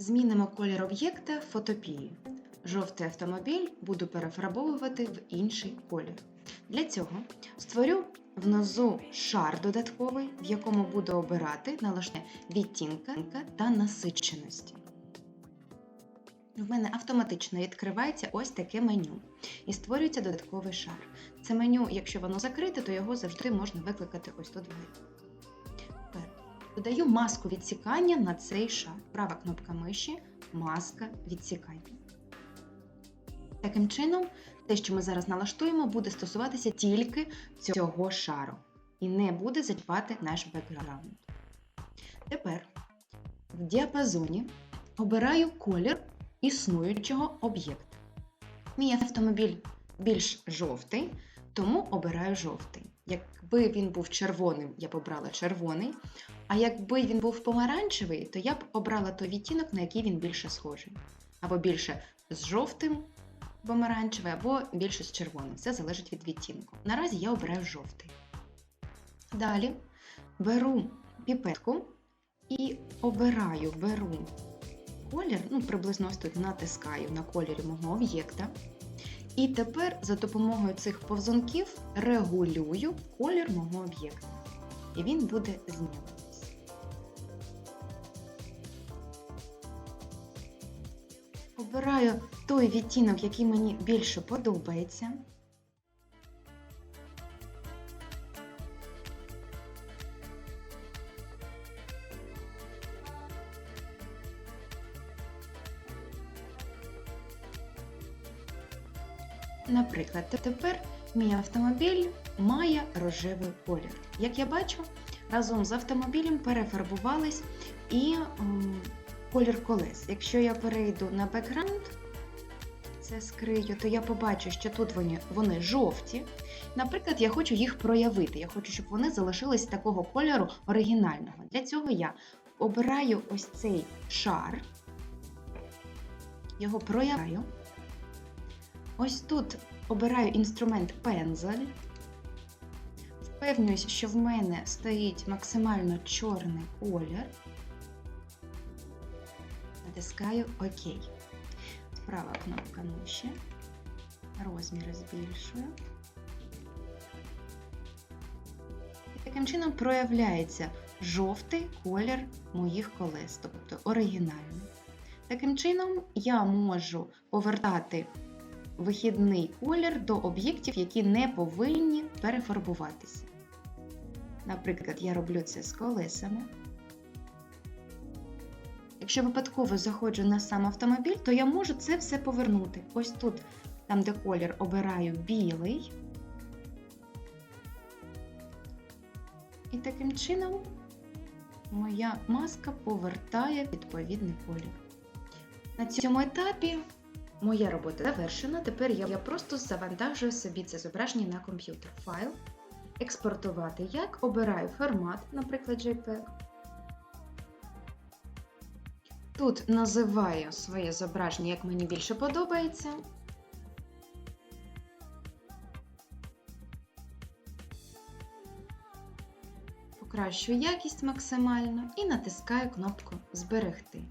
Змінимо колір об'єкта в фотопії. Жовтий автомобіль буду перефарбовувати в інший колір. Для цього створю внизу шар додатковий, в якому буду обирати налаштування відтінка та насиченості. В мене автоматично відкривається ось таке меню і створюється додатковий шар. Це меню, якщо воно закрите, то його завжди можна викликати ось тут вгорі. Додаю маску відсікання на цей шар. Права кнопка миші, маска відсікання. Таким чином, те, що ми зараз налаштуємо, буде стосуватися тільки цього шару і не буде зачіпати наш бекграунд. Тепер в діапазоні обираю колір існуючого об'єкта. Мій автомобіль більш жовтий, тому обираю жовтий. Якби він був червоним, я б обрала червоний. А якби він був помаранчевий, то я б обрала той відтінок, на який він більше схожий. Або більше з жовтим помаранчевий, або більше з червоним. Це залежить від відтінку. Наразі я обираю жовтий. Далі беру піпетку і обираю, беру колір, ну приблизно ось тут натискаю на кольорі мого об'єкта. І тепер за допомогою цих повзунків регулюю колір мого об'єкта. І він буде змінюватися. Обираю той відтінок, який мені більше подобається. Наприклад, тепер мій автомобіль має рожевий колір. Як я бачу, разом з автомобілем перефарбувались і колір колес. Якщо я перейду на бекграунд, це скрию, то я побачу, що тут вони, вони жовті. Наприклад, я хочу їх проявити. Я хочу, щоб вони залишились такого кольору оригінального. Для цього я обираю ось цей шар, його проявляю. Ось тут обираю інструмент пензель. Впевнююсь, що в мене стоїть максимально чорний колір. Натискаю ОК. Права кнопка миші. Розміри збільшую. І таким чином проявляється жовтий колір моїх колес, тобто оригінальний. Таким чином я можу повертати вихідний колір до об'єктів, які не повинні перефарбуватися. Наприклад, я роблю це з колесами. Якщо випадково заходжу на сам автомобіль, то я можу це все повернути. Ось тут, там, де колір, обираю білий. І таким чином моя маска повертає відповідний колір. На цьому етапі Моя робота завершена. Тепер я, просто завантажую собі це зображення на комп'ютер. Файл, експортувати як, обираю формат, наприклад, JPEG. Тут називаю своє зображення, як мені більше подобається. Покращую якість максимально і натискаю кнопку Зберегти.